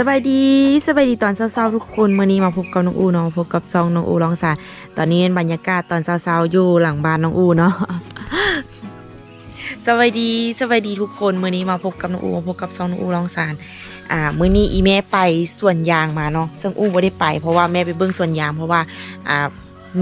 สบายดีสบายดีตอนเช้าๆทุกคนเมื่อนี้มาพบกับน้องอูเนาะพบกับซองน้องอูร้องสารตอนนี้เป็นบรรยากาศตอนเช้าๆอยู่หลังบ้านน้องอูเนาะสบายดีสบายดีทุกคนเมื่อนี้มาพบกับน้องอูมาพบกับซองน้องอูร้องสารอ่าเมื่อนี้อีแม่ไปสวนยางมาเนาะซึ่งอูไม่ได้ไป เพราะว่าแม่ไปเบิ้งสวนยาง เพราะว่าอ่า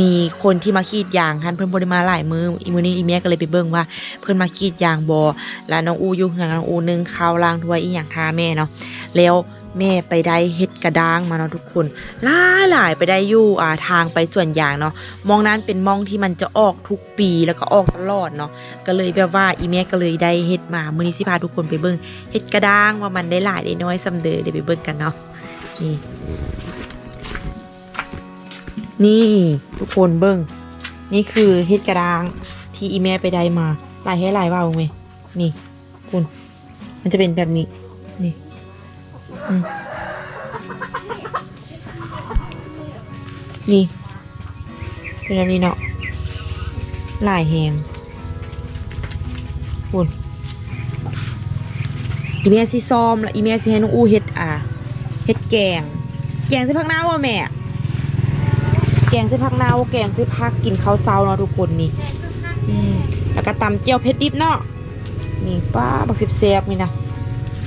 มีคนที่มาขีดยางฮันเพิ่อนบ่ได้มาหลายมืออีมือนี้อีแม่ก็เลยไปเบิ่งว่าเพิ่อนมาขีดยางบ่แล้วน้องอูอยู่เฮือนน้องอูนึ่งข้าวล้างถ้วยอีหยังทาแม่เนาะแล้ว แม่ไปได้เฮ็ดกระด้างมาเนาะทุกคนหลายหลายไปได้อยู่อ่าทางไปส่วนยางเนาะมองนั้นเป็นมองที่มันจะออกทุกปีแล้วก็ออกตลอดเนาะก็เลยแบบว่าอีแม่ก็เลยได้เฮ็ดมามื้อนี้สิพาทุกคนไปเบิ่งเฮ็ดกระด้างว่ามันได้หลายได้น้อยซำเด้อเดี๋ยวไปเบิ่งกันเนาะนี่นี่ทุกคนเบิ่งนี่คือเฮ็ดกระด้างที่อีแม่ไปได้มาหลายให้หลายว่าเว้ยนี่คุณมันจะเป็นแบบนี้ นี่นี่ เป็นแบบนี้เนาะลายแหงคุณอีเมียสิซ้อมแล้วอีเมียสิให้น้องอู้เฮ็ดอ่าเฮ็ดแกง แกงใส่ผักนาวว่ะแม่ แกงใส่ผักนาวแกงใส่ผักกินข้าวเช้าเนาะทุกคนนี่อืมแล้วก็ตำเจียวเผ็ดดิบเนาะนี่ป้าบักสิบแซบนี่นะ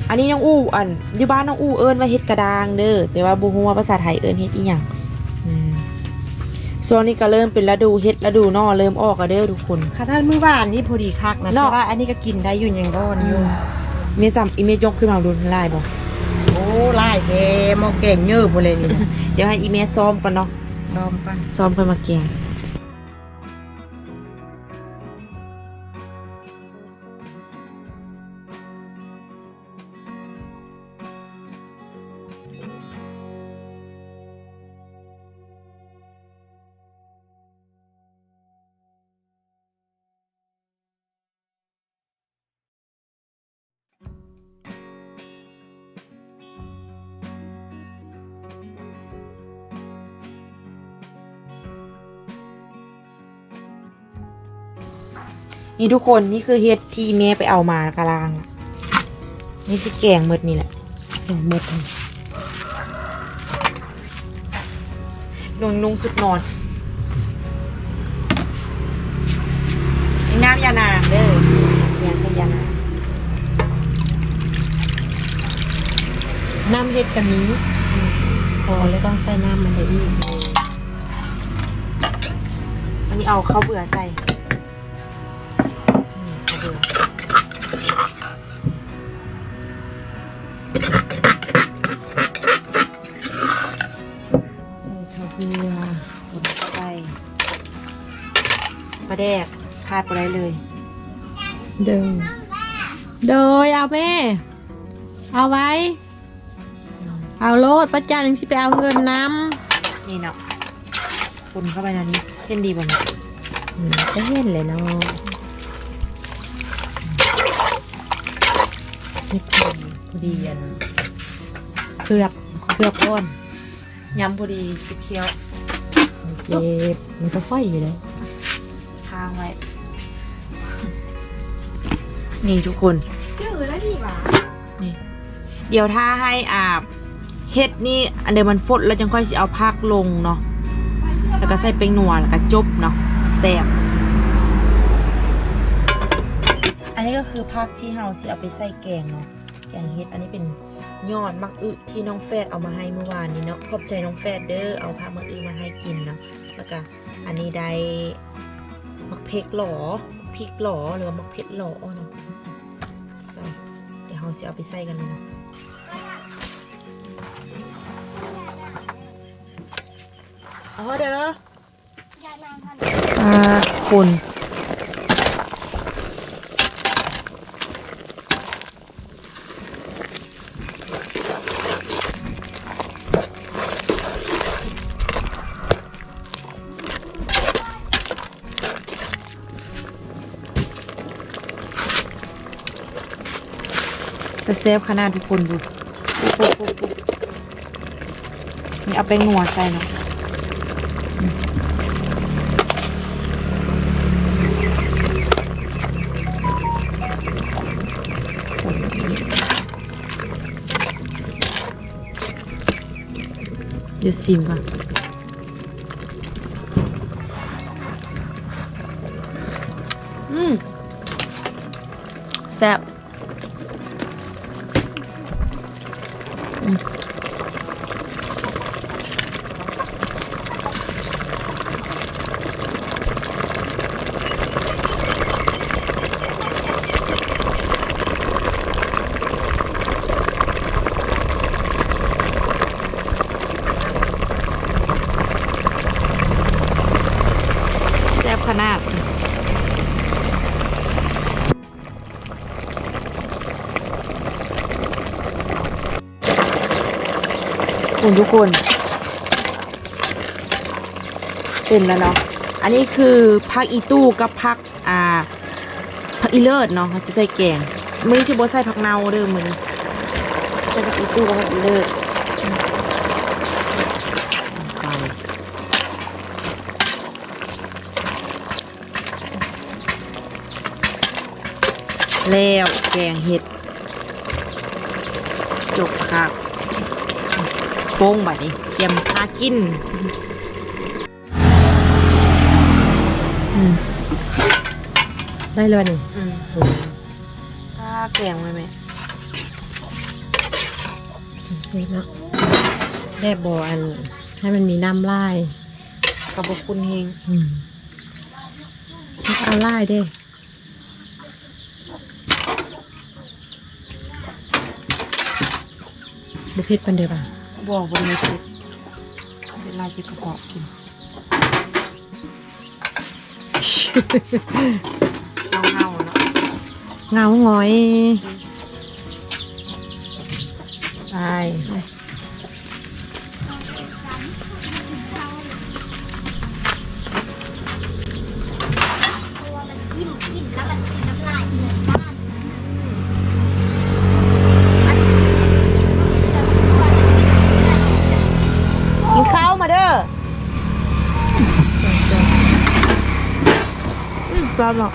อันนี้น้องอู้อันอยู่บ้านน้องอู้เอิ้นว่าเฮ็ดกระดางเด้อแต่ว่าบ่ฮู้ว่าภาษาไทยเอิ้นเฮ็ดอีหยังอืมช่วงนี้ก็เริ่มเป็นฤดูเฮ็ดฤดูนอเริ่มออกแล้วเด้อทุกคนขนาดมื้อวานนี่พอดีคักนะเนาะแต่ว่าอันนี้ก็กินได้อยู่ยังร้อนอยู่เมซัมอีเมยกขึ้นมาดูลายบ่โอ้ลายแท้หมอแกงเยอะบ่เลยนี่นะเดี๋ยวให้อีเมซ้อมก่อนเนาะซ้อมกันซ้อมค่อยมาแกง นี่ทุกคนนี่คือเฮ็ดที่แม่ไปเอามากะลางนี่สิแกงหมดนี่แหละแกงหมดเลยลงนุ่งสุดนอนน้ำยานางเด้อยาใส่ยานางน้ำเห็ดกะมีพอแล้วต้องใส่น้ำมันได้อีกอันนี้เอาข้าวเบื่อใส่ แดกขาดไปได้เลย เดินโดยเอาแม่ เอาไว้ เอาโลดป้าจันที่ไปเอาเงินน้นี่เนาะคนเข้าไปในนี้เช่นดีบ่เนี่ยำจะเห็นเลยเนาะเห็ดพอดีอันเคลือบเคลือบก้อนยำพอดีเคี้ยวเจ็บมันก็ค่อยอยู่เลยๆ ค้างไว้ นี่ทุกคนชื่อแล้วดีหว่านี่ เดี๋ยวถ้าให้อาบเห็ดนี่อันเดียวมันฟดแล้วจังค่อยสิเอาพักลงเนาะแล้วก็ใส่เป็นนัวแล้วก็จบเนาะแซ่บอันนี้ก็คือผักที่เฮาสิเอาไปใส่แกงเนาะแกงเห็ดอันนี้เป็นยอดมักอึที่น้องแฟดเอามาให้เมื่อวานนี้เนาะขอบใจน้องแฟดเด้อเอาผักมักอึมาให้กินเนาะแล้วก็อันนี้ได้ มักเพกหลอพริกหลอหรือว่ามักเผ็ดหลอเนาะใส่เดี๋ยวเราจะเอาไปใส่กันเลยเนาะเอาเด้ออ่าคุณ จะเซฟขนาดทุกคนดูนี่เอาแป้งนัวใส่เนาะเดี๋ยวซิมก่อนอืมแซ่บ อื คุณทุกคน เป็นแล้วเนาะ อันนี้คือผักอีตู้กับผักอ่าผักอีเลิศเนาะเขาจะใส่แกงมือนี้ชิบใส่ผักเนาเด้อมือนี้ใส่ผักอีตู้กับผักอีเลิศอืมไปแล้วแกงเห็ด จบครับ โป้งบัดนี้เตรียมพากินอืมได้เลยนี่อืมถ้าแกงไว้ไหมเซฟเนาะแบบบอัน ให้มันมีน้ำลายกับบคุณเฮงอืมเอาลายเด้บุเพชรปันเดียวป่ะ บอกบนในคลิปเป็นลายจิกกระเพาะกินเอาเงาๆเนาะเงาหงอยไป อืมปลาหรอก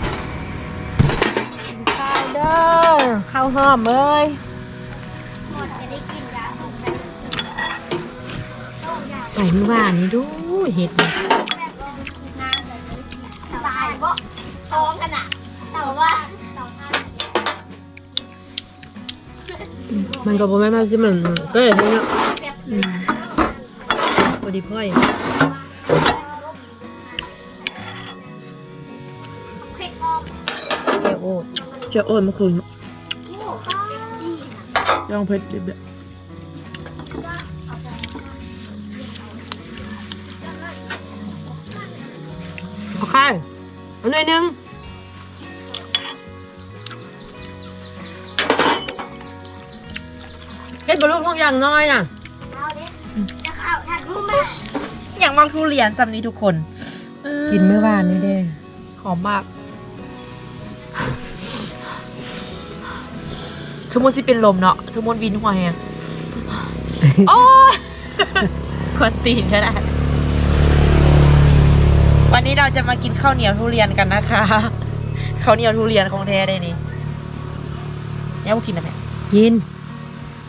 ข้าวเด้อข้าวหอมเอ้ยหมดจะได้กินแล้วไปเมื่อวานนี้ดูเห็ดนี่สบายบ่ท้องขนาดแต่ว่าสองท่านมันก็บ่แม่นมาที่มันก็อย่างนี้เนาะแบบอืมพอดีพ่อย เจ้าโอนเมื่อคืนหมูก็ดีย่องเพชรแบบเอาข้าวเอาหน่อยหนึงเฮ็ดบรรลุของอย่างน้อยน่ะเอาเด็จะเข้าทันรู้ไหมอย่างบางทุเรียนสำนี้ทุกคน กินเมื่อวานนี้เด้หอมมาก สมมติสิเป็นลมเนาะสมมติวินหัวแหงโอ้ยควนตีนขนาดวันนี้เราจะมากินข้าวเหนียวทุเรียนกันนะคะข้าวเหนียวทุเรียนของแท้ได้นี่ยังบ่กินนะแม่กิน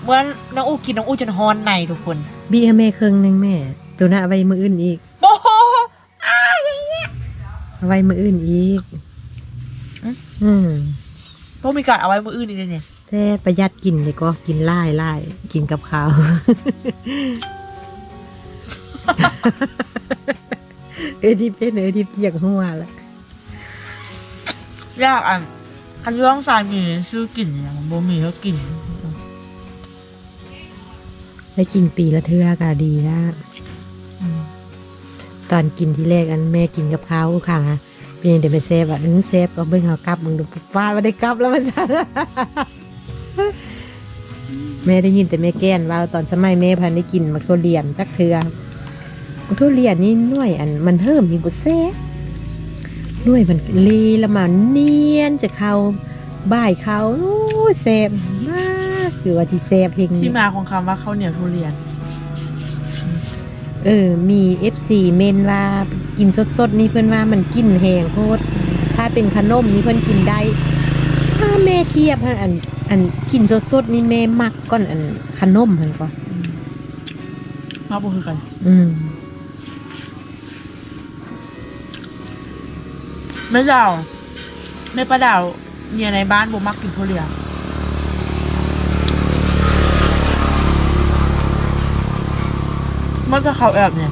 เมื่อน้องอู้กินน้องอู้จนฮอนในทุกคนบีให้แม่ครึ่งหนึงแม่ ตัวน่ะเอาไว้มืออื่นอีกโอ้โหเอาไว้มืออื่นอีกอืมอืมพวกมีการเอาไว้มืออื่นนี่เลยเนี่ย แท้ประหยัดกินเลยก็กินไล่ไล่กินกับข้าวเออที่เป็นเออที่เปียกหัวละยากอะคันย่องสายมีชื่อกลิ่นอย่างโบมีก็กลิ่นได้กินปีละเทื่อกะดีนะอืมตอนกินที่แรกอันแม่กินกับข้าวค่ะเป็นยังเดี๋ยวไปเซฟอะเออเซฟก็เบิ่งเขากลับมึงดูฟาดมาได้กลับแล้วมาสั่น แม่ได้ยินแต่แม่แก้นว่าตอนสมัยแม่พันได้กินมักทุเรียนจักเทือมักทุเรียนนี่หน่วยอันมันเพิ่มมีบุเซ่หน่วยมันลีละมันเนียนจะเข้าบ่ายเขาโอ้ยแซ่บมากคือว่าที่แซ่บเพลงที่นี้มาของคำว่าข้าวเหนียวทุเรียน เออ มีเอฟซีเมนว่ากินสดๆนี่เพื่อนว่ามันกินแหงโคตรถ้าเป็นขนมนี่เพื่อนกินได้ถ้าแม่เทียบอัน อันอันกินสดๆนี่แม่มักก่อนอันขนมมันก่อนมาบ่คือกัน อืมแม่ดาวแม่ป้าดาวเมียในบ้านบ่มักกินทุเรียนมันจะเขาแอบเนี่ย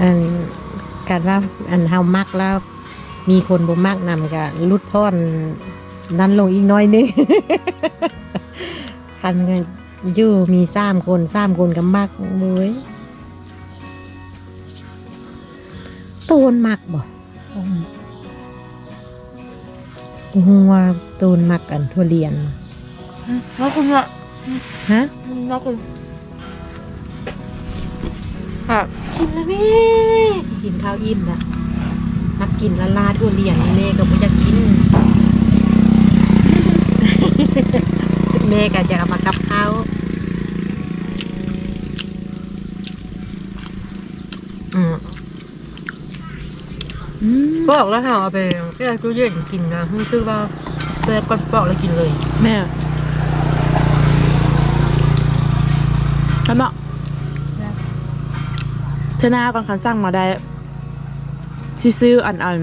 อันการว่าอันเฮามักแล้ว มีคนบ่มักนำก็ลุดพ่อน นั้นลงอีกหน้อยนึง คันกันอยู่มีสามคนสามคนก็มักเว้ยโตนมักบ่หัวาโตนมักกันทุเรียนแล้วคุณว่าฮะแล้วคุณค่ะกินแล้วแม่สิกินข้าวอิ่มละมักกินละลาทุเรียนนี่แม่ก็บ่อยากกิน แม่ก็จะเอามากับข้าวอืมอืมบอกแล้วค่ะเอาไปแช่ตู้เย็นกินนะรู้สึกว่าแซ่บก็บอกแล้วกินเลยแม่ทำไมเธอหน้าก่อนคันสั่งมาได้ที่ซื้ออันอัน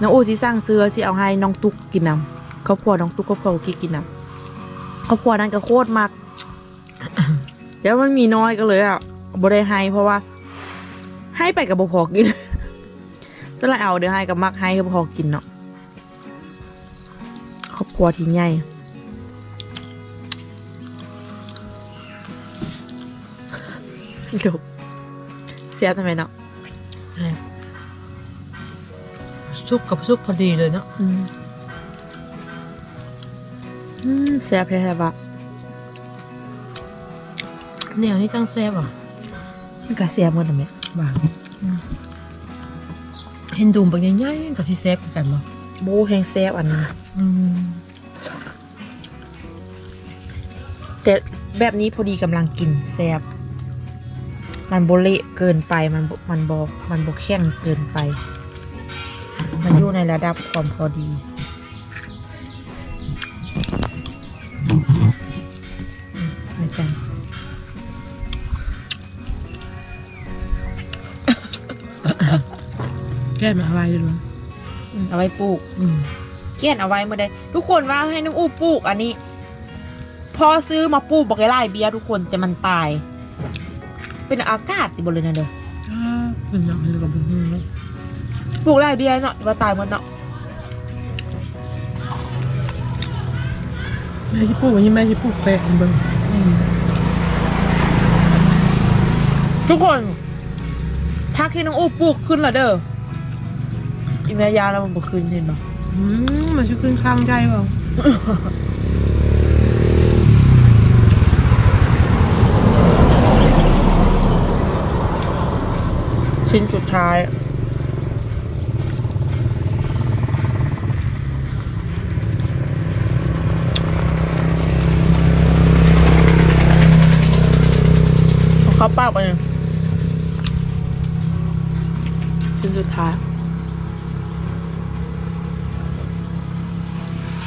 น้องอูที่สั่งซื้อที่เอาให้น้องตุ๊กกินน้ำ ครอบครัวน้องตุ๊กครอบครัวกิ๊กกินน้ำครอบครัวนั้นก็โคตรมากเดี๋ยวมันมีน้อยก็เลยอะบ่ได้ให้เพราะว่า ให้ไปกับบ่พอกินจะละเอาเดี๋ยวให้กับมักให้กับพอกินเนาะครอบครัวที่ใหญ่เดี๋ยวเสียทำไมเนาะแซ่บซุปกับซุปพอดีเลยเนาะ อืมอืมเสียแพ้ๆบะแนวนี้ตั้งแซ่บอะมันก็เสียหมดเลยไหมบางเห็นดูมบางใหญ่ๆกับที่แซ่บคือกันบ่โบแหงแซ่บอันนี้อืมแต่แบบนี้พอดีกำลังกินแซ่บมันโบเละเกินไปมันบ่มันบอมันบแข็งเกินไป มันอยู่ในระดับความพอดี ก้มาอะไรเลยอืมเอาไว้ปลูก อืมเกี้ยนเอาไว้เมื่อใดทุกคนว่าให้น้องอู้ปลูกอันนี้ พอซื้อมาปลูกบอกไล่เบียร์ทุกคนแต่มันตาย เป็นอากาศติบเลยนะเด้ออ่าเป็นอย่างไรกับผมเนาะปลูกไล่เบียร์เนาะว่าตายหมดเนาะแม่ที่ปลูกวันนี้แม่ที่ปลูกแปลงเบิ่งทุกคนทักที่น้องอู้ปลูกขึ้นละเด้อ อีเมยาแล้วมันบ่ขึ้นเห็นปะอืมมันจะขึ้นข้างใจเปล่าชิ้นสุดท้ายเอาเข้าปากไปเลยชิ้นสุดท้าย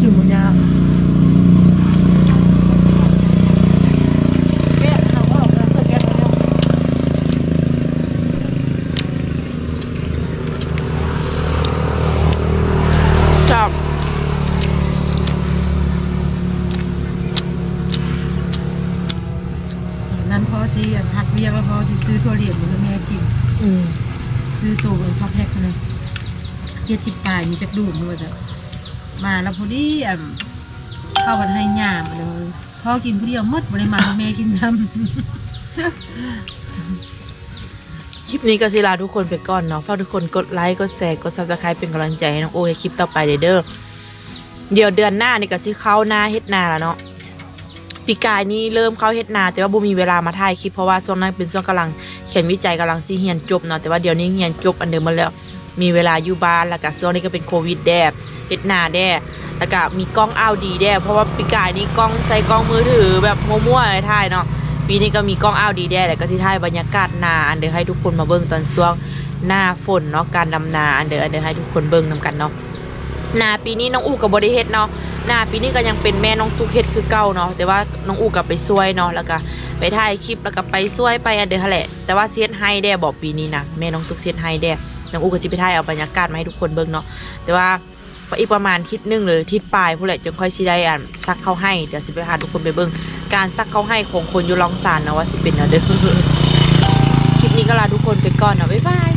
อยู่มันยาวแก้เราก็ออกแล้วเสื้อแก้เรา จับ นั้นพ่อสิหักเบี้ยก็พ่อที่ซื้อถั่วเหลียงมันแม่กิน อืม ซื้อตัวเป็นชอบแพ็คเลยเจ็ดสิบปลายมีจักดูมด้วยจ้ะมาแล้วพอดีอะเข้าวันให้ยามเลยพ่อกินผู้เดียวมดบริมาให้แม่กินซ้คลิปนี้ก็สิลาทุกคนไปก่อนเนาะฝากทุกคนกดไลค์ กดแชร์ กดซับสไครป์เป็นกำลังใจให้น้องโอ้ยคลิปต่อไปเด้อ เดี๋ยวเดือนหน้านี่ก็สิเข้าหน้าเฮ็ดนาแล้วเนาะปีกายนี่เริ่มเข้าเฮ็ดนา แต่ว่าบ่มีเวลามาถ่ายคลิปเพราะว่าช่วงนั้นเป็นช่วงกำลังเขียนวิจัยกำลังสิเรียนจบเนาะแต่ว่าเดี๋ยวนี้เรียนจบอันเดิมหมาแล้ว มีเวลาอยู่บ้านแล้วก็ช่วงนี้ก็เป็นโควิดแดบเฮ็ดนาแดแล้วก็มีกล้องอ้าวดีแดเพราะว่าปีกายนี่กล้องใส่กล้องมือถือแบบมั่วๆเลยถ่ายเนาะปีนี้ก็มีกล้องอ้าวดีแด้แล้วก็สิถ่ายบรรยากาศนาอันเดี๋ยวให้ทุกคนมาเบิ่งตอนช่วงหน้าฝนเนาะการดำนาอันเดี๋ยวอันเดี๋ยวให้ทุกคนเบิ่งนํกันเนาะนาปีนี้น้องอูกับบริเฮ็ดเนาะนาปีนี้ก็ยังเป็นแม่น้องตุ๊กเฮ็ดคือเก่าเนาะแต่ว่าน้องอูกับไปช่วยเนาะแล้วก็ไปถ่ายคลิปแล้วก็ไปช่วยไปอันเดี๋ยวแหละแต่ว่าเสียดให้แด้บอกปีนี้นะแม่น้องตุ๊กเสียดให้แด้ น้องอูก็สิไปถ่ายเอาบรรยากาศมาให้ทุกคนเบิ่งเนาะแต่ว่าอีกประมาณทิศหนึงเลยทิศปลายผู้แหละจะค่อยสิได้อ่านซักเข้าให้เดี๋ยวสิไปพาทุกคนไปเบิ่งการซักเข้าให้ของคนอยู่ลองสารนะว่าสิเป็นเนาะเด้อคลิปนี้ก็ลาทุกคนไปก่อนเนาะบ๊ายบาย